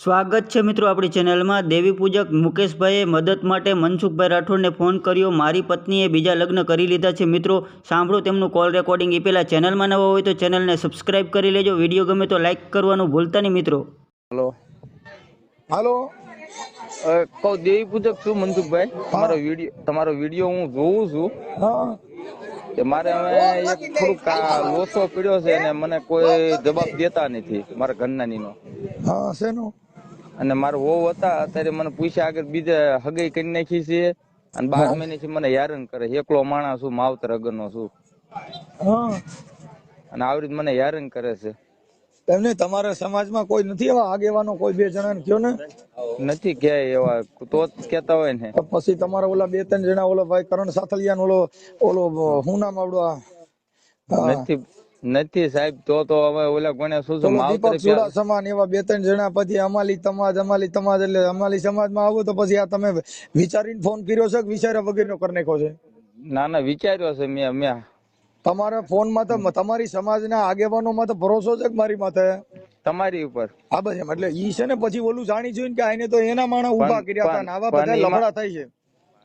સ્વાગત છે મિત્રો આપણી ચેનલમાં. દેવી પૂજક મુકેશભાઈએ મદદ માટે મનસુખભાઈ રાઠોડને ફોન કર્યો. મારી પત્નીએ બીજા લગ્ન કરી લીધા છે. મિત્રો સાંભળો તેમનું કોલ રેકોર્ડિંગ. એ પહેલાં ચેનલમાં નવા હોય તો ચેનલને સબસ્ક્રાઇબ કરી લેજો. વીડિયો ગમે તો લાઇક કરવાનું ભૂલતા નહીં મિત્રો. હલો. હલો. કહો દેવી પૂજક છું મનસુખભાઈ. તમારો વીડિયો તમારો વીડિયો હું જોઉં છું. હા. કે મારે હવે એક થોડુંક લોસો પીડ્યો છે અને મને કોઈ જવાબ દેતા નથી મારા ઘરના નીનો હા શેનું? અને મારો વહુ હતા અત્યારે મને પૂછ્યા આગળ બીજે હગઈ કરી નાખી છે. અને બાર મહિનેથી મને હેરાન કરે એકલો માણસ છું માવતર અગરનો છું. અને આવી રીતે મને હેરાન કરે છે. તમને તમારા સમાજમાં કોઈ નથી એવા આગેવાનો કોઈ બે જણા કયો ને? નથી ક્યાંય એવા તો જ કેતા હોય ને. પછી તમારા ઓલા બે ત્રણ જણા ઓલો ભાઈ કરણ સાથલિયા ઓલો ઓલો હું નામ આવડો નથી. નથી સાહેબ તો તો હવે ઓલા કોને શું શું દીપક સમાન એવા બે ત્રણ જણા પછી અમાલી તમાજ અમાલી તમાજ એટલે અમાલી સમાજમાં આવો તો પછી આ તમે વિચારીને ફોન કર્યો છે કે વિચાર્યા વગરનો કરી નાખ્યો છે? ના ના વિચાર્યો છે મેં મેં. તમારા ફોનમાં તો તમારી સમાજના આગેવાનો માં તો ભરોસો છે કે મારી માથે? તમારી ઉપર. હા બસ એમ એટલે ઈ છે ને પછી ઓલું જાણી જોઈને કે આને તો એના માણસ ઊભા કર્યા હતા આવા બધા લફડા થાય છે.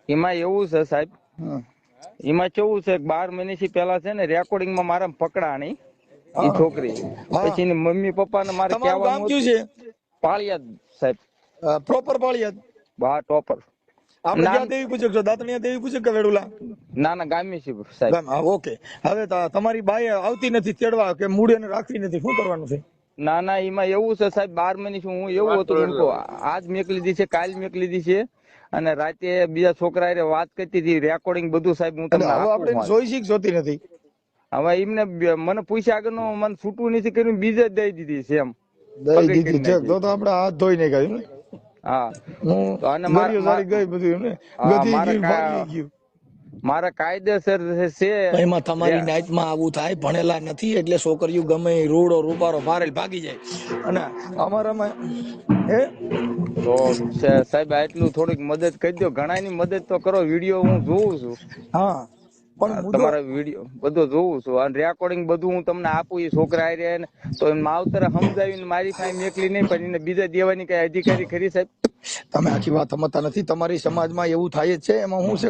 એમાં એવું છે સાહેબ હા. એમાં કેવું છે બાર મહિનાથી પેલા છે ને રેકોર્ડિંગમાં મારા પકડાણી એ છોકરી. પછી એની મમ્મી પપ્પા ને મારે કહેવાનું છે? પાળિયાદ સાહેબ. પ્રોપર પાળિયાદ? બા ટોપર આપણે ક્યાં દેવી પૂછક છો દાંતણિયા દેવી પૂછક કે વેડુલા? ના ના ગામી છે સાહેબ. ઓકે. હવે તમારી બાઈ આવતી નથી તેડવા કે મૂડી એને રાખતી નથી શું કરવાનું છે? ના ના એમાં એવું છે સાહેબ બાર મહિની હું એવું હતું આજ મેક લીધી છે કાલ મેક લીધી છે. અને રાતે બીજા છોકરા એ વાત કરતી હતી રેકોર્ડિંગ બધું સાહેબ હું તમને હવે આપણે જોઈ શીખ જોતી નથી. હવે એમને મને પૂછ્યા આગળ મને છૂટું નથી કર્યું બીજે જ દઈ દીધી છે એમ. દઈ દીધી છે. તો તો આપણે હાથ ધોઈ નહીં કાઢ્યું હા. અને મારી ગઈ બધું એમને ગધી ગયું. મારા કાયદેસર છે એમાં તમારી નાઈટમાં આવું થાય ભણેલા નથી એટલે છોકરીઓ ગમે રૂડો રૂપારો મારેલ ભાગી જાય. અને અમારામાં હે? તો સાહેબ આટલું થોડીક મદદ કરી દો ઘણાની મદદ તો કરો વીડિયો હું જોઉં છું. હા પણ તમારા વીડિયો બધું જોઉં છું. અને રેકોર્ડિંગ બધું હું તમને આપું એ છોકરા હારે ને તો માવતરે સમજાવીને મારી પાસે એકલી નહીં પણ એને બીજા દેવાની કઈ અધિકારી ખરી સાહેબ? તમે આખી વાત સમજતા નથી. તમારી સમાજમાં એવું થાય જ છે. એમાં શું છે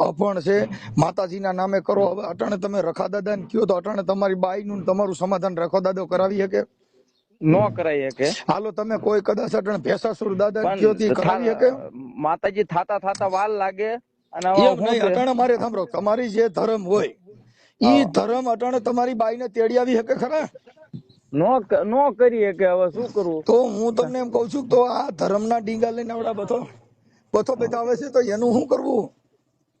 અપણ છે. માતાજીના નામે કરો. હવે અટાણે તમે રખા દાદા ને કયો તો અટાણે તમારી બાઈ નું તમારું સમાધાન રખો દાદો કરાવી શકે? નો હાલો તમે કોઈ કદાચ અટણ ભેસાસુર દાદા કયો કરાવી શકે? માતાજી થાતા થાતા વાલ લાગે અને હવે નહીં અટાણે મારે સાંભળો તમારી જે ધર્મ હોય ઈ ધર્મ અટાણે તમારી બાઈ ને તેડી આવી શકે ખરા? નો નો કરીએ કે હવે શું કરવું? તો હું તમને એમ કઉ છું તો આ ધર્મના ડીંગા લઈને આવડા બધો. બધો બતાવે છે તો એનું શું કરવું?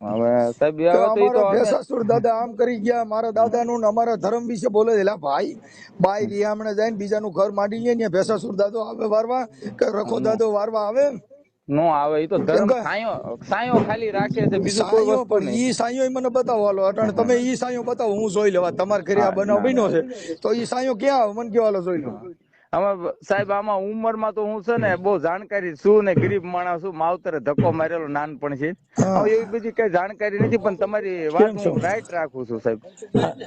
હવે સાહેબ હવે તો ભેસાસુર દાદા આમ કરી ગયા મારા દાદાનું ને અમારા ધર્મ વિશે બોલે. એલા ભાઈ બાઈ રિયામણે જઈને બીજાનું ઘર માંડી લે ને ભેસાસુર દાદો આવે વારવા કે રખો દાદો વારવા આવે નો આવે એ તો ધર્મ સાયો સાયો ખાલી રાખે છે બીજું કોઈ વસ્તુ નહીં ઈ સાયો મને બતાવો હાલો અટણ તમે ઈ સાંયો બતાવો હું જોઈ લેવા તમાર ઘરે આ બનાવ બન્યો છે તો ઈ સાંયો ક્યાં આવે મને કયો હાલો જોઈ લો. આમાં સાહેબ આમાં ઉંમરમાં તો હું છે ને બહુ જાણકારી છું ને ગરીબ માણસ છું. માવતરે ધક્કો મારેલો નાનપણ છે. એવી બધી કઈ જાણકારી નથી પણ તમારી વાત હું રાઈટ રાખું છું સાહેબ.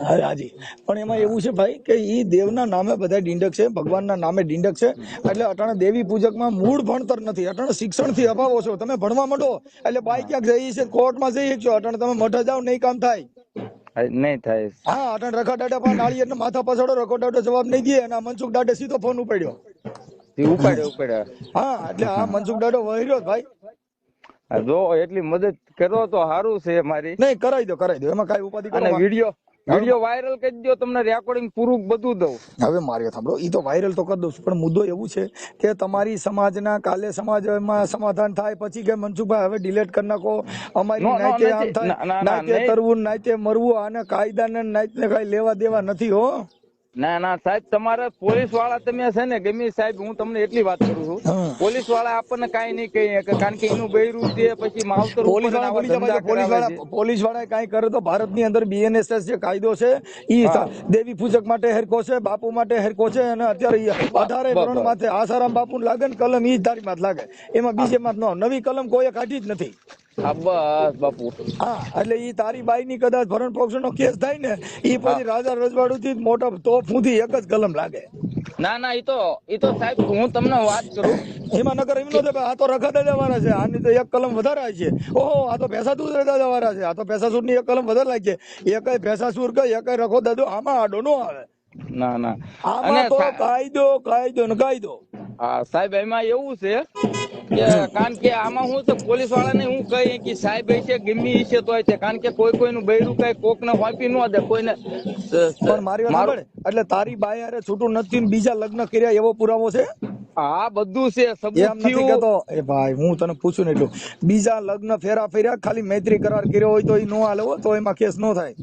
હાજી. પણ એમાં એવું છે ભાઈ કે ઈ દેવના નામે બધા ડીંડક છે ભગવાનના નામે ડીંડક છે. એટલે અટાણે દેવી પૂજકમાં મૂળ ભણતર નથી અટાણે શિક્ષણથી અભાવો છો. તમે ભણવા માંડો એટલે બાઈ ક્યાંક જઈ છે કોર્ટમાં જઈ છો અટાણે તમે મઠે જાઓ નહીં કામ થાય. નહીં થાય. હા અટાણે રખા દાડા પણ નાળી એટલે માથા પછાડો રખો દાડો જવાબ નહીં દે અને આ મનસુખ દાડે સીધો ફોન ઉપાડ્યો. તે ઉપાડ્યો ઉપાડ્યો. હા એટલે આ મનસુખ દાડો વહીરો ભાઈ. જો એટલી મદદ કરો તો સારું છે મારી. નહીં કરાવી દો કરાવી દો. એમાં કઈ ઉપાધિ અને કરો વીડિયો વીડિયો વાયરલ કરી દો તમને રેકોર્ડિંગ પૂરું બધું દઉં. હવે મારે સાંભળો ઈ તો વાયરલ તો કરી દઉં છું પણ મુદ્દો એવું છે કે તમારી સમાજના કાલે સમાજમાં સમાધાન થાય પછી કે મનસુખભાઈ હવે ડિલેટ કરી નાખો અમારી નો, નો, આમ થાય ના, કરવું નાયતે મરવું આને કાયદાને નાઈતને કઈ લેવા દેવા નથી હો. ના ના સાહેબ તમારે પોલીસવાળા તમે છે ને ગમે સાહેબ હું તમને એટલી વાત કરું છું. પોલીસવાળા આપણને કાંઈ નહીં કહીએ કારણ કે એનું બૈરું છે પછી માવતર પોલીસવાળા પોલીસવાળા પોલીસવાળા કાંઈ કરે તો ભારતની અંદર બીએનએસએસ જે કાયદો છે ઈ દેવી પૂજક માટે હરકો છે બાપુ માટે હરકો છે અને અત્યારે અઢારે ધોરણ માથે આસારામ બાપુ લાગે ને કલમ ઈ જ તારી માથે લાગે. એમાં બીજે માથ નવી કલમ કોઈએ કાઢી જ નથી. હા બસ બાપુ. હા એટલે ઈ તારી બાઈ ની કદાચ ભરણ પોષણ નો કેસ થાય ને ઈ પછી રાજા રજવાડું થી મોટા સુધી એક જ કલમ લાગે. ના ના ઈ તો ઈ તો સાહેબ હું તમને વાત કરું. એમાં નગર એમ ન થાય આ તો રખા વાળા છે આની તો એક કલમ વધારે આવી છે. ઓહો આ તો ભેસા દૂધ દાદા વાળા છે આ તો ભેસા ની એક કલમ વધારે લાગી. છે એકય ભેસા સૂર કે એકય રખો દાદો આમાં આડો નો આવે. ના ના. આમાં તો કાયદો કાયદો ને કાયદો. હા સાહેબ એમાં એવું છે કારણ કે આમાં હું તો પોલીસ વાળાને હું કહી કે સાહેબ એ છે ગમે છે તો છે. કારણ કે કોઈ કોઈનું બૈરું કઈ કોક ને વાપી ન દે કોઈને પણ મારી વાત એટલે તારી બાઈ અરે છૂટું નથી બીજા લગ્ન કર્યા એવો પુરાવો છે? હા બધું છે એમ નથી કેતો. એ ભાઈ હું તને પૂછું ને એટલું. બીજા લગ્ન ફેરા ફેર્યા ખાલી મૈત્રી કરાર કર્યો હોય તો એ નો હાલે હો, તો એમાં કેસ નો થાય.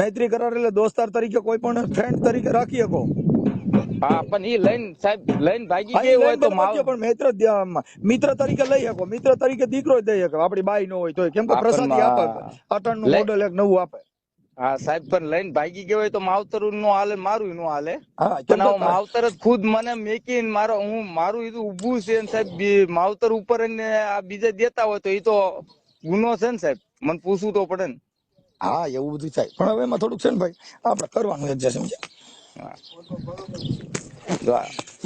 મૈત્રી કરાર એટલે દોસ્તાર તરીકે કોઈ પણ ફ્રેન્ડ તરીકે રાખી શકો. હા પણ ઈ લઈને સાહેબ લઈને ભાગી હા, ગઈ હોય તો માવો પણ મિત્ર મિત્ર તરીકે લઈ શકો મિત્ર તરીકે દીકરો દઈ શકો આપડી બાઈ નો હોય તો કેમ કે હા, પ્રસાદી આપે અટણનું મોડલ એક નવું આપે. હા સાહેબ પણ લઈને ભાગી ગયો હોય તો માવતરું નો હાલે મારું નો હાલે. હા પણ કે માવતર જ ખુદ મને મેકીને મારો હું મારું ઈ ઊભું છે ને સાહેબ માવતર ઉપર ને આ બીજે દેતા હોય તો ઈ તો ગુનો છે ને સાહેબ. મને પૂછવું તો પડે ને. હા એવું બધું થાય. પણ હવે એમાં થોડુંક છે ને ભાઈ આપણે કરવાનું એડજસ્ટ સમજ્યા?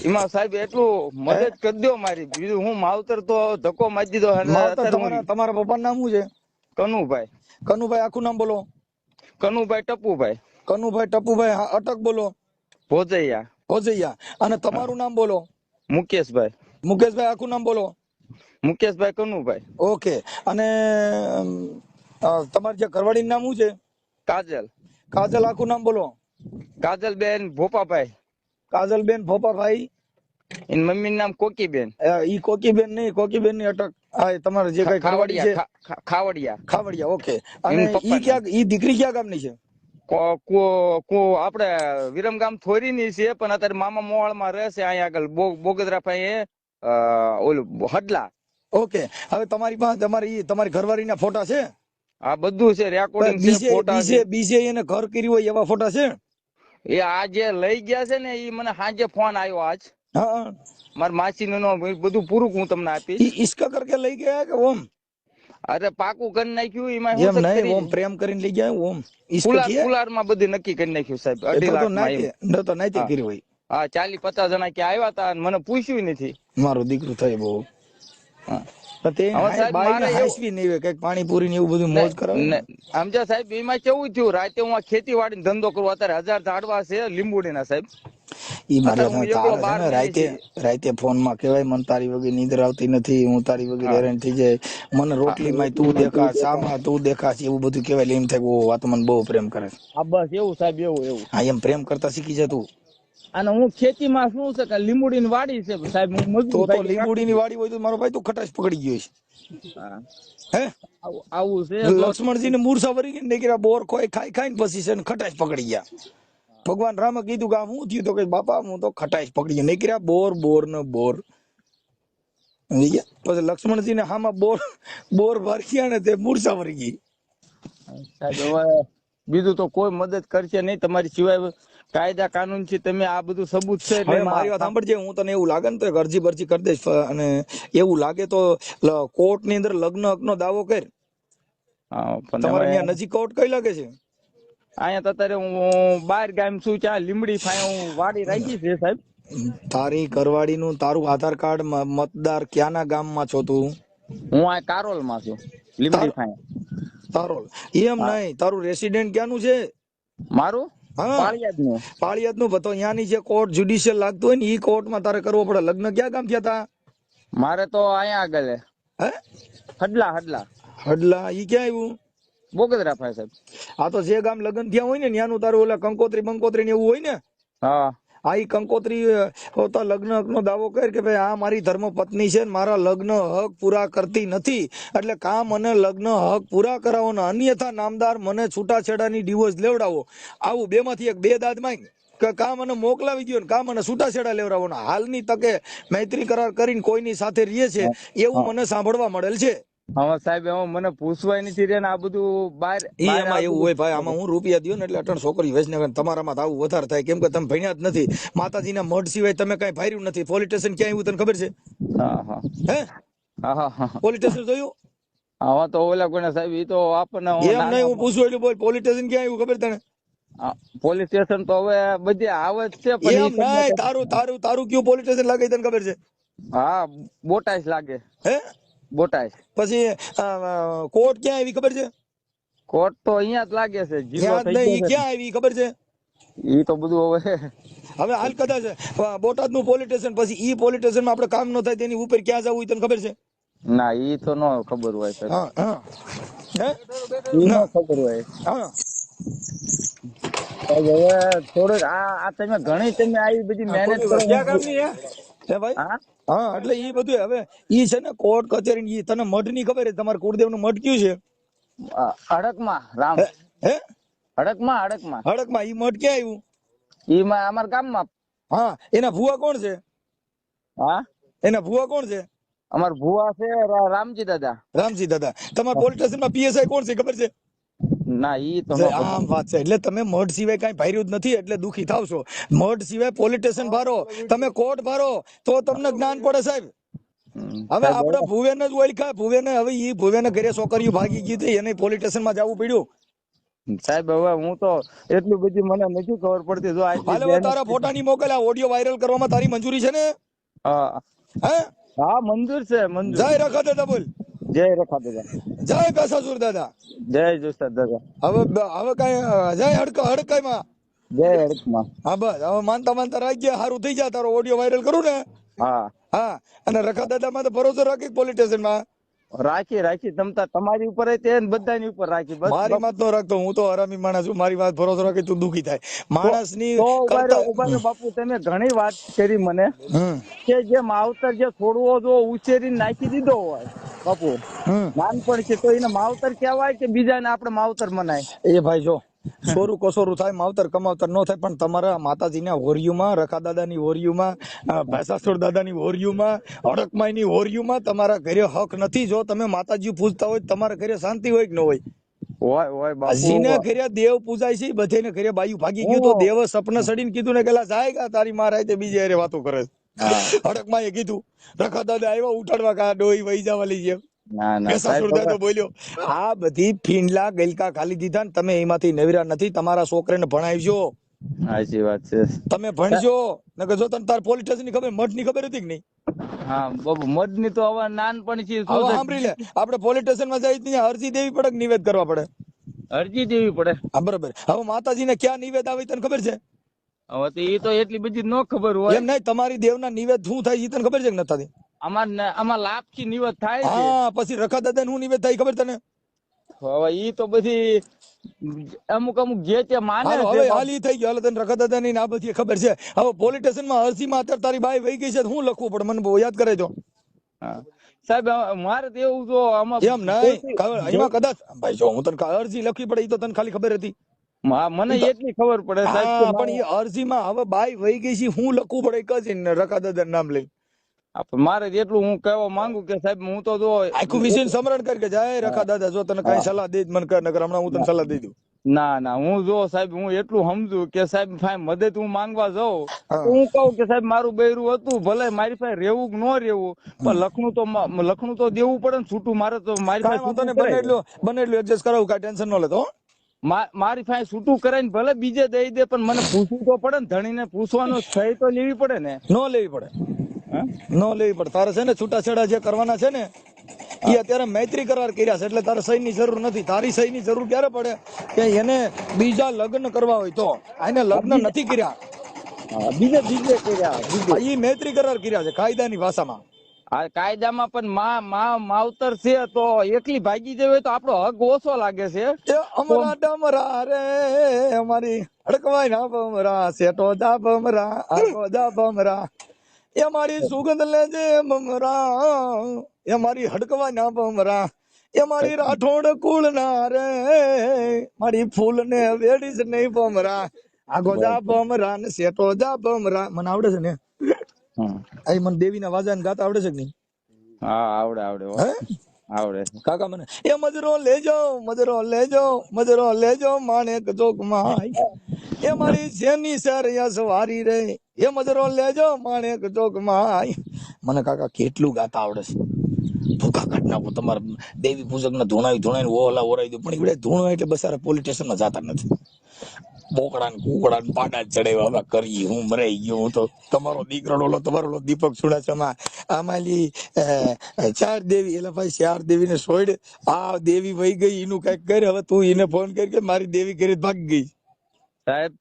એમાં સાહેબ એટલું મદદ કરી દો મારી. બીજું હું માવતર તો ધક્કો મારી દીધો તમારા પપ્પાનું નામ શું છે? કનુભાઈ. કનુભાઈ આખું નામ બોલો. કનુભાઈ ટપુભાઈ કનુભાઈ ટપુભાઈ અટક બોલો. ભોજૈયા. ભોજૈયા. અને તમારું નામ બોલો. મુકેશભાઈ. મુકેશભાઈ આખું નામ બોલો. મુકેશભાઈ કનુભાઈ. ઓકે. અને તમારી જે ઘરવાળીનું નામ શું છે? કાજલ. કાજલ આખું નામ બોલો. કાજલબેન ભોપાભાઈ. કાજલબેન ભોપાભાઈ? એની મમ્મી નામ કોકીબેન. ઈ કોકીબેન નહીં કોકીબેનની અટક હા તમારે જે કઈ ઘરવાળી છે. ખાવડિયા. ખાવડિયા ઓકે. અને ઈ ક્યાં ઈ દીકરી ક્યાં ગામની છે? આપણે વિરમગામ થોરી ની છે પણ અત્યારે મામા મોવાળમાં રહેશે અહીંયા આગળ બોગદરા પાસે ઓલું હડલા. ઓકે. હવે તમારી પાસે તમારી તમારી ઘરવાળીના ફોટા છે? આ બધું છે રેકોર્ડિંગ છે ફોટા છે. બીજે એને ઘર કર્યું હોય એવા ફોટા છે? એ આ જે લઈ ગયા છે ને એ મને સાંજે ફોન આવ્યો આજ. હા. મારા માસી નો બધું પૂરું હું તમને આપીશ. ઈ ઈશ્કા કરકે લઈ ગયા કે ઓમ? અરે પાકું કરી નાખ્યું એમાં એમ નહીં ઓમ પ્રેમ કરીને લઈ ગયા ઓમ. કુલાર કુલારમાં બધું નક્કી કરી નાખ્યું સાહેબ અઢી લાખમાં ન તો નાતે. કર્યું હોય. હા ચાલી પચાસ જણા કે આવ્યા હતા અને મને પૂછ્યું નથી. મારું દીકરું થાય બહુ. હા. પાણીપુરી એવું બધું મોજ કરાવે? સાહેબ એમાં કેવું થયું? રાતે હું ખેતીવાડી ધંધો કરું અત્યારે હજાર ઝાડવા છે લીંબુડીના સાહેબ. ઈ મારે અત્યારે હું તારે એકલો છે બહાર ને રાતે રાતે ફોનમાં કેવાય મને તારી વગર નીંદર આવતી નથી હું તારી વગર હેરાન થઈ જાય. મને રોટલી માં તું દેખા શામાં તું દેખાશ એવું બધું કેવાય લીમ એમ થાય કે ઓહો, આ તો મને બહુ પ્રેમ કરે બસ એવું સાહેબ એવું એવું. હા એમ પ્રેમ કરતા શીખી જા તું. અને હું ખેતીમાં શું છે કે લીંબુડીની વાડી છે સાહેબ હું મજબૂત તો લીંબુડી ની વાડી હોય તો મારો ભાઈ તું ખટાશ પકડી ગયો છે. હે. આવું- છે લક્ષ્મણજી ને મૂર્છા વરી ગઈ નીકળ્યા બોર ખોઈ ખાઈ ખાઈને પછી છે ને ખટાશ પકડી ગયા. ભગવાન રામે કીધું કે આ હું થયું તો કે બાપા હું તો ખટાશ પકડી ગયો. નીકળ્યા બોર બોર ને બોર. સમજી ગયા? પછી લક્ષ્મણજી ને હામાં બોર બોર ભરી ગયા ને તે મૂર્છા વરી ગઈ. બીજું તો કોઈ મદદ કરશે નહીં. તમારી સિવાય કાયદા કાનૂન છે તમે આ બધું સબૂત છે એટલે મારી વાત સાંભળજે હું તને એવું લાગે ને તો અરજી બરજી કરી દઈશ. અને એવું લાગે તો કોર્ટની અંદર લગ્ન હક નો દાવો કર. તમારે હવે નજીક કોર્ટ કઈ લાગે છે? અહીંયા તો અત્યારે હું બહાર ગામ છું ત્યાં લીમડી ફાય હું વાડી રાખી છે સાહેબ. તારી કરવાડી નું તારું આધાર કાર્ડ મતદાર ક્યાંના ગામમાં છો તું? હું આ કારોલમાં છું લીમડી ફાય તારોલ. એમ નહીં તારું રેસિડેન્ટ ક્યાંનું છે? મારું? પાળિયાદનું તો નું જે કોર્ટ જ્યુડિશિયલ લાગતું હોય ને ઈ કોર્ટમાં તારે કરવો પડે. લગ્ન ક્યાં ગામ થયા તા? મારે તો અહીંયા આગળ. હે. હડલા હડલા. હડલા. ઈ ક્યાં આવ્યું? બોગદરા ફાય સાહેબ. આ તો જે ગામ લગ્ન થયા હોય ને ત્યાંનું તારું ઓલા કંકોત્રી બંકોત્રી ને એવું હોય ને? હા. આ એ કંકોત્રી હોતા લગ્ન હકનો દાવો કર કે ભાઈ આ મારી ધર્મ પત્ની છે ને મારા લગ્ન હક પૂરા કરતી નથી. એટલે કા મને લગ્ન હક પૂરા કરાવો ને અન્યથા નામદાર મને છૂટાછેડાની ડિવોર્સ લેવડાવો. આવું બેમાંથી એક બે દાદ માંગ કે કા મને મોકલાવી દો ને કા મને છૂટાછેડા લેવડાવો ને હાલની તકે મૈત્રી કરાર કરીને કોઈની સાથે રહીએ છે એવું મને સાંભળવા મળેલ છે. સાહેબ હવે મને પૂછવાય નથી રે આ બધું બહાર ઈ એમાં એવું હોય ભાઈ આમાં હું રૂપિયા દઉં ને એટલે અટણ છોકરી વેચને તમારામાં આવું વધારે થાય. કેમ કે તમે ભણ્યા જ નથી. માતાજીના મઢ સિવાય તમે કઈ ભાર્યું નથી. પોલીસ સ્ટેશન ક્યાં આવ્યું તને ખબર છે? હા હા. હે? હા હા હા. પોલીસ સ્ટેશન જોયું? હવે તો ઓલા કોને સાહેબ એ તો આપણને હું એમ નહીં હું પૂછું એટલું બોલ પોલીસ સ્ટેશન ક્યાં આવ્યું ખબર તને? પોલીસ સ્ટેશન તો હવે બધે આવે જ છે પણ એમ નહીં તારું તારું તારું કયું પોલીસ સ્ટેશન લાગે તને ખબર છે? હા બોટાઈસ લાગે. હે? બોટાઈસ પછી કોટ ક્યાં આવી ખબર છે? કોટ તો અહીંયા જ લાગે છે જીરો ક્યાં નહીં આવી ખબર છે? ઈ તો બધું હવે હવે હાલ કદાચ બોટાદનું પોલીસ સ્ટેશન પછી ઈ પોલીસ સ્ટેશનમાં આપણે કામ ન થાય તેની ઉપર ક્યાં જવું તને ખબર છે? ના ઈ તો ન ખબર હોય સર હા હા. હે? ન ખબર હોય. હા. હવે થોડુંક આ આ તમે ઘણી તમે આવી બધી મહેનત કરો. ક્યાં કામની હે? હે ભાઈ? હા? એટલે ઈ બધું હવે ઈ છે ને કોર્ટ કચેરી ઈ તને મઢની ખબર તમારે કુળદેવનું મઢ કયું છે? હડકમાં રામ. હે? હે? હડકમાં હડકમાં. હડકમાં ઈ મઢ ક્યાં આવ્યું? ઈ માં અમારા ગામમાં. હા એના ભુવા કોણ છે? હા? એના ભુવા કોણ છે? અમાર ભુવા છે રામજી દાદા. રામજી દાદા. તમારા પોલીસ સ્ટેશનમાં પીએસઆઈ કોણ છે ખબર છે? ના ઈ તો આમ વાત છે. એટલે તમે મઢ સિવાય કઈ ભાર્યું જ નથી એટલે દુખી થાવશો મઢ સિવાય પોલીસ સ્ટેશન ભારો તમે કોર્ટ ભારો તો તમને જ્ઞાન પડે સાહેબ. હવે આપણે ભુવેન જ ઓળખ્યા ભુવેન હવે ઈ ભુવેન ઘરે છોકરીઓ ભાગી ગઈ હતી એને પોલીસમાં જવું પડ્યું. સાહેબ હવે હું તો એટલી બધી મને નથી ખબર પડતી. જો હાલે તારા ફોટાની મોકલ આ ઓડિયો વાયરલ કરવામાં તારી મંજૂરી છે ને? હા. હે? હા મંજૂર છે મંજૂર. જય રખા બોલ જય રખા દાદા. જય કસાસુર દાદા. જય જોસ્તા દાદા. હવે હવે કઈ જય હડકા હડકાઈ માં જય હડકમાં. હા બસ. હવે માનતા માનતા રાખજે સારું થઈ જાય તારો ઓડિયો વાયરલ કરું ને? હા. હા. અને રખા દાદા માં તો ભરોસો રાખી પોલીસ સ્ટેશનમાં રાખી રાખી તમતા તમારી ઉપર તે બધાની ઉપર રાખી બસ મારી વાત નો રાખતો હું તો હરામી માણસ છું મારી વાત ભરોસો રાખી તું દુખી થાય. માણસની બાપુ તમે ઘણી વાત કરી મને. કે જે માવતર જે છોડવો જો ઉછેરી નાખી દીધો હોય બાપુ. નાનપણ છે તો એને માવતર કહેવાય કે બીજાને આપણે માવતર મનાય? એ ભાઈ જો સોરું કોસોરું થાય માવતર કમાવતર નો થાય પણ તમારા માતાજીના હોરિયુમાં રખા દાદાની હોરિયુમાં ભેસાસુર દાદાની હોરિયુમાં અડકમાઈની હોરિયુમાં તમારા ઘરે હક નથી. જો તમે માતાજી પૂજતા હોય તમારા ઘરે શાંતિ હોય કે ન હોય? હોય હોય બાપુ. જેને દેવ પૂજાય છે બધેને ઘરે બાયું ભાગી ગયું તો દેવ સપને સડીને કીધું ને કેલા જાય કા તારી મારા બીજે હારે વાતો કરે અડકમાં એ કીધું રખા દાદા આવ્યા ઉઠાડવા કા ડોઈ વહી જવા લઈ ગયા. ના ના સાહેબ દાદા બોલ્યો આ બધી ફીંડલા ગલકા ખાલી દીધા ને તમે એમાંથી નવીરા નથી તમારા છોકરાને ભણાવજો. સાચી વાત છે. તમે ભણજો નકર જો તને તાર પોલીસ સ્ટેશનની ખબર મઠની ખબર હતી કે નહીં? હા બાબુ મઠની તો હવે નાનપણ છે? સાંભળી લે આપણે પોલીસ સ્ટેશનમાં જઈ ત્યાં અરજી દેવી પડે કે નિવેદ કરવા પડે? અરજી દેવી પડે. હા બરાબર. હવે માતાજીને ક્યાં નિવેદ આવે તને ખબર છે? હવે તો એ તો એટલી બધી ન ખબર હોય. એમ નહીં તમારી દેવના નિવેદ શું થાય છે તને ખબર છે કે નથી થતી? અમાર ને- આમાં લાભથી નિવત થાય હા પછી રખા દાદા શું નિવેદ થાય ખબર તને? હવે ઈ તો બધી અમુક અમુક જે તે માને હવે હાલ ઈ થઈ ગયો. હાલ તને રખા દાદા ની ના બધી ખબર છે. હવે પોલીસ સ્ટેશનમાં અરજી માં અત્યારે તારી બાઈ વહી ગઈ છે હું લખવું પડે? મને બહુ યાદ કરે તો. હા. સાહેબ મારે તો એવું જો આમાં એમ નહીં. એમાં કદાચ ભાઈ જો હું તને અરજી લખવી પડે ઈ તો તને ખાલી ખબર હતી. મને એટલી ખબર પડે સાહેબ પણ એ અરજીમાં હવે બાઈ વહી ગઈ છે હું લખવું પડે કજીન રખા દાદા નામ લઈ મારે- એટલું હું કહેવા માંગુ કે સાહેબ હું તો જો આખું વિષય સમરણ કર કે જાય રખા દાદા જો તને કઈ સલાહ દે મને કર નકર હમણાં હું તને સલાહ દઈ દઉં. ના ના હું જો સાહેબ હું એટલું સમજુ કે સાહેબ ભાઈ મદદ હું માંગવા જાઉં હું. કહું કે સાહેબ મારું બૈરું હતું ભલે મારી પાસે રહેવું કે ન રહેવું પણ લખણું તો લખણું તો દેવું પડે ને છૂટું મારે તો મારી પાસે તને બને એટલું બને એટલું એડજસ્ટ કરાવું કાંઈ ટેન્શન ન લેતો મારી પાસે છૂટું કરાઈને ભલે બીજે દઈ દે પણ મને પૂછવું તો પડે ને ધણીને પૂછવાનો સહી તો લેવી પડે ને. ન લેવી પડે? ન લેવી પડે. તારે છે ને છૂટાછેડા જે કરવાના છે ને એ અત્યારે મૈત્રી કરાર કર્યા છે. એટલે તારે સહી ની જરૂર નથી. તારી સહી ની જરૂર ક્યારે પડે કે એને બીજા લગ્ન કરવા હોય તો? એને લગ્ન નથી કર્યા. બીજે બીજે કર્યા બીજે. મૈત્રી કરાર કર્યા છે કાયદાની ભાષામાં. આ કાયદામાં પણ મા મા માવતર છે તો એકલી ભાગી જવી હોય તો આપણો હક ઓછો લાગે છે. અમરા ડમરા રે અમારી હડકવાય ના બમરા સેટો દા બમરા દા બમરા. એ મારી સુગંધ લેજે બમરા એ મારી હડકવા ના બમરા એ મારી રાઠોડ કુળ ના રે. મારી ફૂલ ને વેડીશ નહીં બમરા આગો જા બમરા ને સેટો જા બમરા મને આવડે છે ને? આઈ મને મને દેવીના વાજા ગાતા આવડે છે કે નહીં? હા આવડે આવડે. આવડે. કાકા મને એ મજરો લેજો મજરો લેજો મજરો લેજો માણેક ચોકમાં એ મારી જેની સરિયા સવારી રે. એ મજરો લેજો માણેક ચોકમાં મને કાકા કેટલું ગાતા આવડે છે. ભૂખા કાઢ તમારે દેવી પૂજક ને ધોણાવી ધોણાવી ઓલા ઓરાવી દો પણ એવડે ધોણો એટલે બસારા પોલીસ સ્ટેશનમાં જાતા નથી. બોકડા ને કુકડા ને પાડા ચડાવ્યા હવે કરી હું મરાઈ ગયો હું તો તમારો દીકરો ઓલો તમારો ઓલો દીપક ચુડાસમા આમાં. લી અ, ચાર દેવી એટલે ભાઈ ચાર દેવી ને છોડ આ દેવી વહી ગઈ એનું કંઈક કર હવે તું એને ફોન કરી કે મારી દેવી કરી ભાગી ગઈ. સાહેબ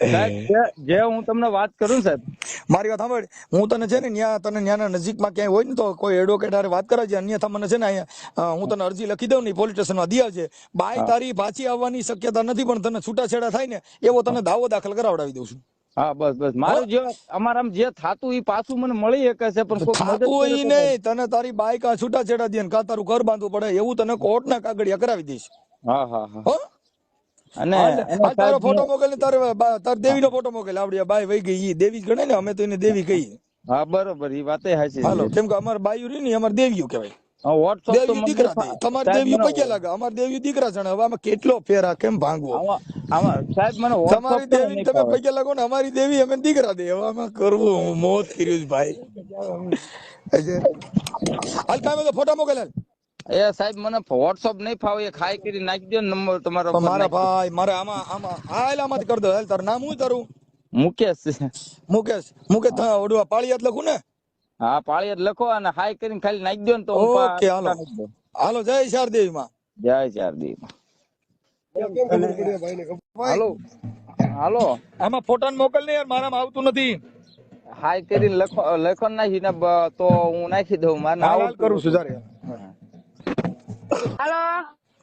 જે- હું તમને વાત કરું સાહેબ. મારી વાત સાંભળ. હું તને છે ને ત્યાં તને ત્યાંના નજીકમાં ક્યાંય હોય ને તો કોઈ એડવોકેટ હારે વાત કરાવજે. અન્યથા મને છે ને અહીંયા હું તને અરજી લખી દઉં ને પોલીસ સ્ટેશનમાં દી આવજે બાય તારી પાછી આવવાની શક્યતા નથી પણ તને છૂટાછેડા થાય ને એવો તને દાવો દાખલ કરાવડાવી દઉં છું. હા બસ બસ. મારું જે અમારામાં જે થાતું એ પાછું મને મળી શકે છે પણ થાતું કરે નહીં. તને તારી બાઈક છૂટાછેડા દે ને કાં તારું ઘર બાંધવું પડે એવું તને કોર્ટના કાગળિયા કરાવી દઈશ. હા હા. હો? અને તારો ફોટો મોકલ ને તારે તાર દેવીનો ફોટો મોકલ. આવડી આ બાઈ વહી ગઈ ઈ દેવી ગણે ને અમે તો એને દેવી કહીએ. હા બરોબર ઈ વાતે હાચી હાલો કેમ કે અમારે બાયુ રહી ને અમારે દેવીઓ કહેવાય. દેવી તમારે દેવી લાગે? અમારે દેવી દીકરા છે હવે આમાં કેટલો ફેર આ કેમ ભાંગવો? સાહેબ મને તમારી દેવી તમે ફાવે. લાગો ને અમારી દેવી અમે દીકરા દે. હવે આમાં કરવું હું મોત કર્યું છે ભાઈ. હાલ ફોટા મોકલ. એ સાહેબ મને WhatsApp નહીં ફાવે એ ખાઈ કરી નાખી દો નંબર તમારો મારા ભાઈ મારે આમાં આમાં હાલ આમાંથી કરી દો. હાલ તારું નામ હું તારું? મુકેશ. મુકેશ. મુકેશ ઓડવા પાળિયાત લખું ને? હા પાળિયાત લખો અને હાઈ કરીને ખાલી નાખી દો ને તો ઓકે હાલો. હાલો જય શારદેવી માં જય ચારદી હાલો. હાલો. આમાં ફોટા મોકલ ને યાર મારામાં આવતું નથી. હાઈ કરીને લખો લખો નાખી ને તો હું નાખી દઉં મારે હાલ હાલ કરું છું જારે હલો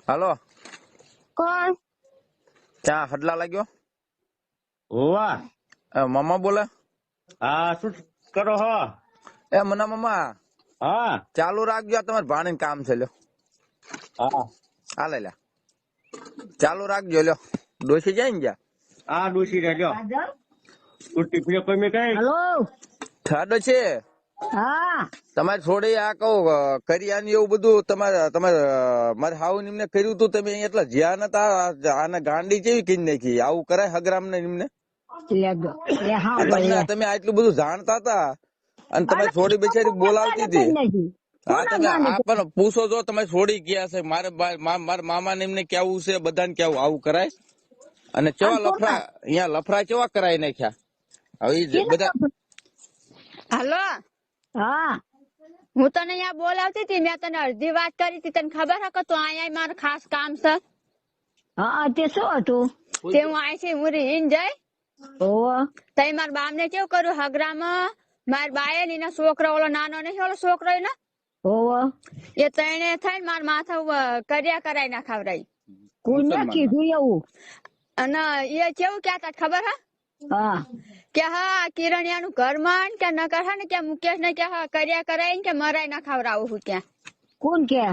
હાલો કોણ ક્યાં હડલા લાગ્યો? હોવા. મામા બોલે? હા શું કરો હો? એ મના મામા. હા. ચાલુ રાખજો તમારે ભાણીને કામ છે લ્યો. હા. હાલે લ્યા ચાલુ રાખજો લ્યો. ડોસી જાય ને જ્યાં? આ ડોસી મેં કઈ? હલો છે. હા. તમારે થોડી આ કહું અ, કરિયાની એવું બધું તમારે તમારે મારે હાવ નિમને કર્યું તું તમે એટલા જ્યાં નતા આ- આને ગાંડી જેવી કીન નાખી? આવું કરાય હગરામ ને નિમને તમે આટલું બધું જાણતા હતા? અને તમે થોડી બિચારી બોલાવતી હતી? હા તમે આ પણ પૂછો જો તમે છોડી ગયા છે? મારે મારા મામા ને એમને કેવું છે બધાને કેવું આવું કરાય? અને કેવા લફરા અહીંયા લફરા કેવા કરાય નાખ્યા? હવે બધા હલો? હા. હું તને અહીંયા બોલાવતી હતી મેં તને અડધી વાત કરી હતી તને ખબર હે કે તું અહીંયા મારું ખાસ કામ છે? હા તે શું હતું? તે હું અહીંથી હું રીન જઈ. ઓવો તઈ મારા બામ ને કેવું કર્યું? હગરામાં મારા બાએ ને એના છોકરો ઓલો નાનો નહીં ઓલો છોકરો ને ઓ એ તણે થઈને મારા માથા કર્યા કરાઈ ના ખવડાવી કોને કીધું એવું? અને એ કેવું કહેતા ખબર હે? હા. કે હા કિરણિયાનું ઘરમાં કે નકર હે ને કે મુકેશ ને કે હા કર્યા કરાઈ કે મરાય ના ખવડાવું હું ત્યાં કોણ કે?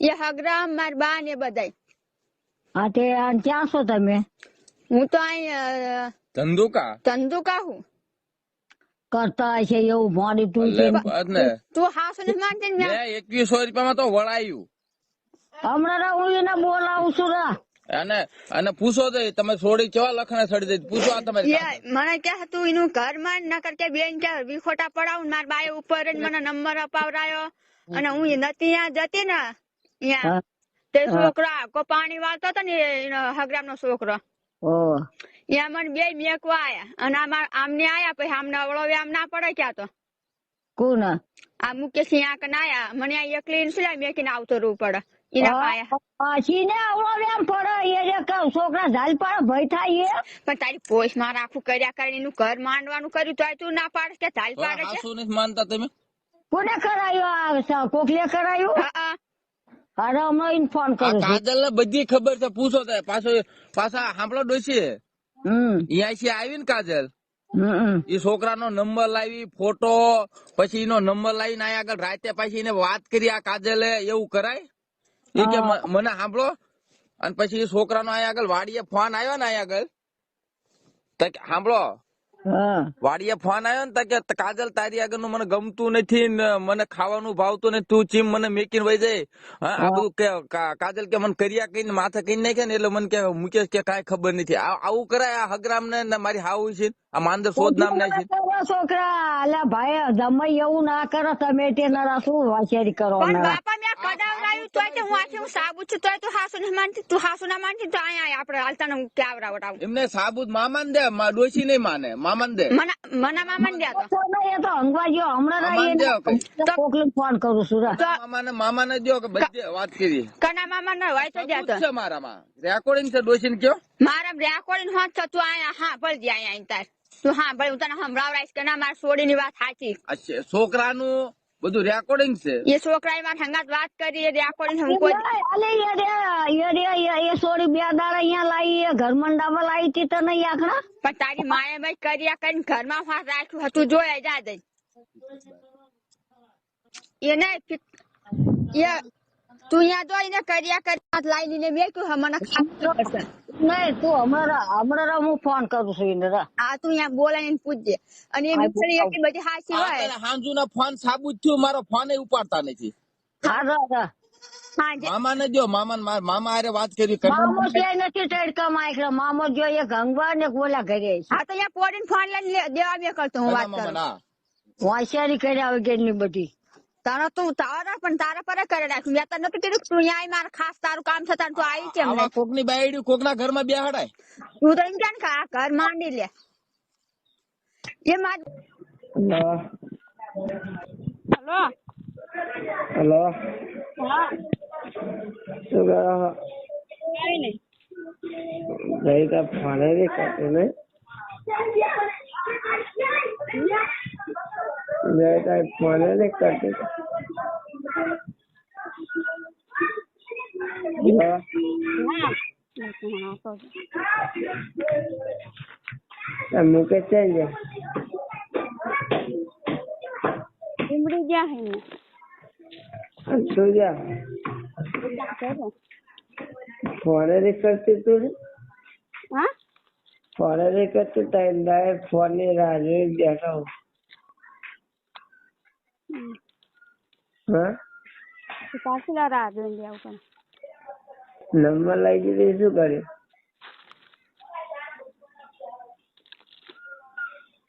એ હગરામ માર બા ને બધાય. હા તે ક્યાં છો તમે? હું તો અહીં ધંધુકા? ધંધુકા હું. કરતા છે એવું મોડી તું છે તું હાસ ને માનતી ને મેં એકવીસો રૂપિયામાં તો વળાયું. હમણાં હું એને બોલાવું છું રા. અને અને પૂછો તો તમે થોડી કેવા લખણે સડી દે? પૂછો આ તમે મને કે તું એનું ઘરમાં નકર કે બેન કે વિખોટા પડાવું માર બાએ ઉપર જ મને નંબર અપાવરાયો અને હું નથી ત્યાં જતી ને ત્યાં તે છોકરો આખો પાણી વાળતો હતો ને એનો હગરામ નો છોકરો ત્યાં મને બે મેકવા આયા અને આમાં આમને આયા પછી આમને અવળો આમ ના પડે ક્યાં તો. કોણ આ મુકેશ કન આયા મને આ એકલી ને મેકીને આવતો રહેવું પડે. એના પાયા. સીને આવડો એમ પડે એ કહું છોકરા ઝાલ પાડે ભય થાય એ. પણ તારી પોષમાં રાખું કર્યા કરે એનું ઘર માંડવાનું કર્યું તો તું ના પાડે કે ઝાલ પાડે છે? શું નથી માનતા તમે? કોને કરાયો આ કોકલે કરાયું. અરે હમણાં એને ફોન કર્યો કાજલ ને બધી ખબર છે પૂછો તો પાછો પાછા સાંભળો ડોસી હમ. અહીંયા આવી ને કાજલ. એ એ છોકરાનો નંબર લાવી ફોટો પછી એનો નંબર લાવીને અહીંયા આગળ રાતે પછી એને વાત કરી આ કાજલે એવું કરાય? એ કે મને સાંભળો. અને પછી એ છોકરાનો અહીંયા આગળ વાડીએ ફોન આવ્યો ને અહીંયા આગળ. સાંભળો. વાડીએ ફોન આવ્યો ને કે કાજલ તારી આગળ મને ગમતું નથી ને મને ખાવાનું ભાવતું નથી. તું ચીમ મને મેકીને વહી જાય. આ બધું કે કાજલ કે મને કર્યા કઈ માથે કઈ નાખે ને એટલે મને કે મુકેશ કે કાંઈ ખબર નથી. આવું કરાય આ હગરામ ને મારી હાવ છે આ માંદર શોધ નામ ના છે. છોકરા. અલ્યા ભાઈ જમાઈ એવું ના કરો તમે તેના શું વાચેરી કરો પણ નરા. બાપા મેં કડાવડાયું આવ્યું તોય તે હું આથી હું સાબુ છું તોય તું હાસુ ના માનતી તું હાસુ ના માનતી તો અહીંયા આપણે હાલતાને હું કેવરાવડાવું એમને સાબુત મામાન દે મા- ડોશી નહીં માને મામાન દે. મને મને મામા ને તો. એ તો હંગવા ગયો હમણાં તો- કોકને ફોન કરું છું રા. મામાને મામાને દો કે બધે વાત કરી. કના મામા ને હોય તો જા તો છે મારામાં. રેકોર્ડિંગ છે ડોશી કયો? મારા રેકોર્ડિંગ હોત તો તું અહીંયા હા ભળ જાય અહીંયા તાર. તું હા ભાઈ હું તને સંભળાવડાઈશ કે ના મારા સોડીની વાત સાચી. છોકરાનું બધું રેકોર્ડિંગ છે. એ છોકરાએ મારા સંગાત વાત કરી રેકોર્ડિંગ હમકો અલે એ રે, એ રે, એ- એ સોરી બે દાડા અહીંયા લાવી એ ઘર મંડામાં લાવી તી તો નહીં આખડા પણ તારી માએ ભાઈ કર્યા કરીને ઘરમાં ફાસ રાખ્યું હતું જોયા જા દઈ એને એ તું અહીંયા જોઈને કર્યા કરી હાથ લાવીને મેક્યું હે. મને ખાતરો નહીં તું હમણાં હમણાં હું ફોન કરું છું એને. આ તું અહીંયા બોલાવીને પૂછજે. અને એ બિચારી એટલી બધી હાસી હોય. હાંજુ ફોન સાબુત થયો મારો ફોન ઉપાડતા નથી. હા રા, રા. હા મામા મામાને જો મામા મામા હારે વાત કરી મામો ક્યાંય નથી તડકામાં માં મામો જો એ ગંગવા ને ગોલા ઘરે હા તો અહીંયા પોડીને ફોન લઈને લે- દેવા બે કરતો હું વાત કરું. હોશિયારી કર્યા ની બધી. તારા તું તારા પણ તારા પર કરે રાખ્યું મેં તને નતું કીધું તું અહીંયા મારે ખાસ તારું કામ થતા તું આવી કેમ આવા કોક કોકની બાયડી કોકના ઘરમાં બેહાડાય. તું તો એમ કે ને કે આ ઘર માંડી લે. એ માર હેલો. હેલો. હા. શું કરો કઈ નહીં જઈ તો ફોને રે કરતી ને જઈ તો ફોને નહીં કરતી હેલો આ મુકેશ છે ને ઉમડી ગયા હે ને આ તું જા ફોને બી કરતી તું ને હા ફોને બી કરતી તારી ડાયરેક્ટ ફોનની રાહ જોઈ બેઠો હું. હા પાછી રાહ જોઈને લેવું પણ નંબર લઈ દીધી શું કર્યું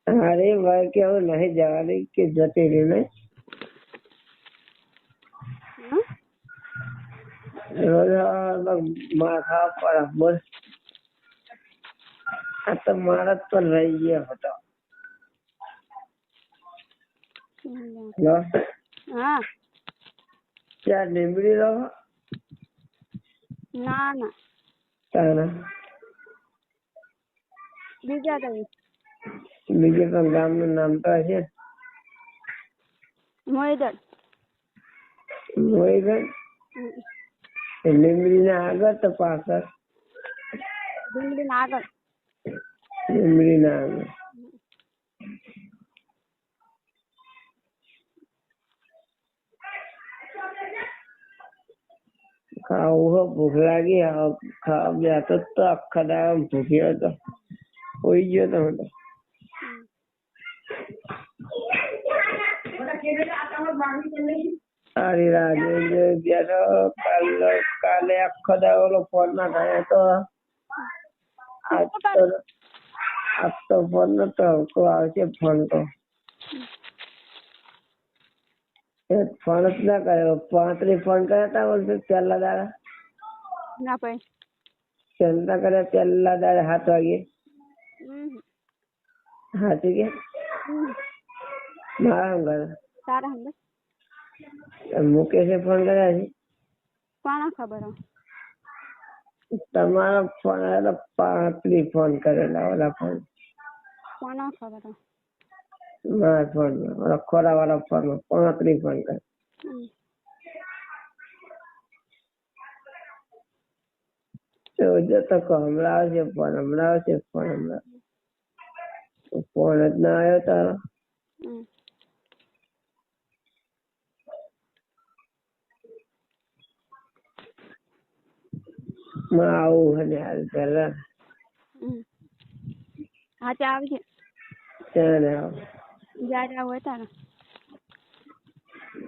અરે ભાઈ કેવું નહીં જવાની કે જતી રહી ને રોજ સવારમાં માર ખાવા પડે બોલ આ તો મારા જ પણ રહી ગયો હતો લો હા ત્યાં લીમડી રહો ના ના. તારા બીજા કઈ બીજે પણ ગામનું નામ તો હશે મોઈદર મોઈગઢ લીમડી ના આગળ તો પાછળ? લીમડી ના આગળ. લીમડી ના આગળ. ખાવું હો, ભૂખ લાગી ખાવા બેઠો તો આખા દાડા ભૂખ્યો હતો. હોઈ ગયો તો હું અરે જોઈ બેઠો કાલે કાલે આખો દાડો ફોન ના થાય તો. આજ તો આજ તો ફોન નતો, આવશે ફોન તો એ ફોન જ ના કર્યો પાંત્રીસ ફોન કર્યા હતા બોલશે પહેલા દાડા ના ભાઈ ચંદા કર્યા પહેલા દાડે સાત વાગે સાચું કે મારા શું કરે તારા હંગે મુકેશે ફોન કર્યા છે કોણ ખબર તમારો ફોન આવ્યો તો પાંત્રીસ ફોન કરેલા ઓલા ફોન કોણ ખબર મારા ફોન ઓલા ખોરા વાળા ફોન પાંત્રીસ ફોન કરે તો જતો કહો હમણાં આવશે ફોન હમણાં આવશે ફોન હમણાં. ફોન જ ના આવ્યો તારો. માં આવું હે ને હાલ પેલા હા આવજે. ત્યાં આવ. જ્યારે આવું તારે.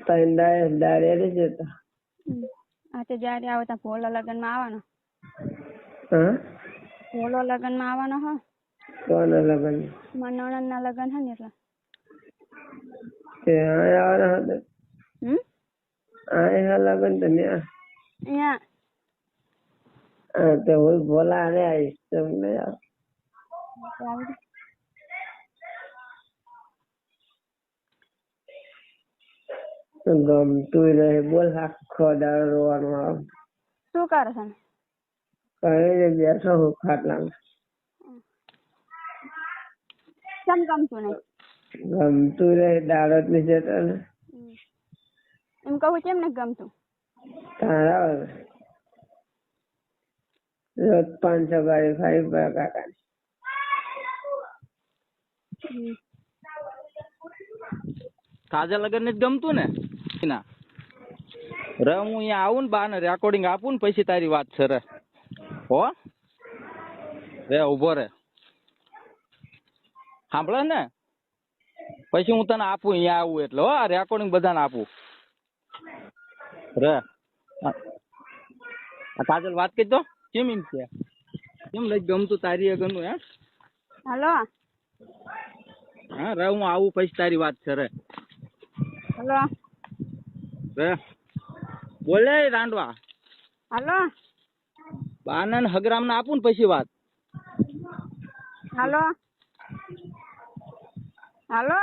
ત્રણ દાડે દાડે રહી જતા હા તે જ્યારે આવો ત્યાં ભોલો લગ્નમાં આવવાનો. હા? ભોલો લગ્નમાં આવવાનો હો. કોના લગન? મારા લગ્ન હે ને એટલે. તે આયા આવવાના હતા હમ? આયા લગન તો ન્યા. અહીંયા હા તો હું બોલા ને આવીશ. તમને ગમતું રહે બોલ આખો દાડો રોવાનું આવે શું કરે છે કઈ ને બેઠો હું ખાટલા કેમ ગમતું નહીં ગમતું રહે દાડો જ નહીં જતો ને એમ કહું કેમ નહીં ગમતું તારા રોજ પાંચસો ગાડી ખાઈ પડે કાકા તાજા લગન ને જ ગમતું ને ના. રે હું અહીંયા આવું ને બા ને રેકોર્ડિંગ આપું ને પછી તારી વાત છે રે હો? રે ઊભો રે. સાંભળે ને? પછી હું તને આપું અહીંયા આવું એટલે. હો આ રેકોર્ડિંગ બધાને આપું. રે કાજલ વાત કરી દો કેમ એમ છે? કેમ લઈ ગમતું તારી આગળનું હે? હાલો. હા રે હું આવું પછી તારી વાત છે રે હલો. રે બોલે રાંડવા હાલો. બાને ને હગરામને આપું ને પછી વાત. હાલો. હલો.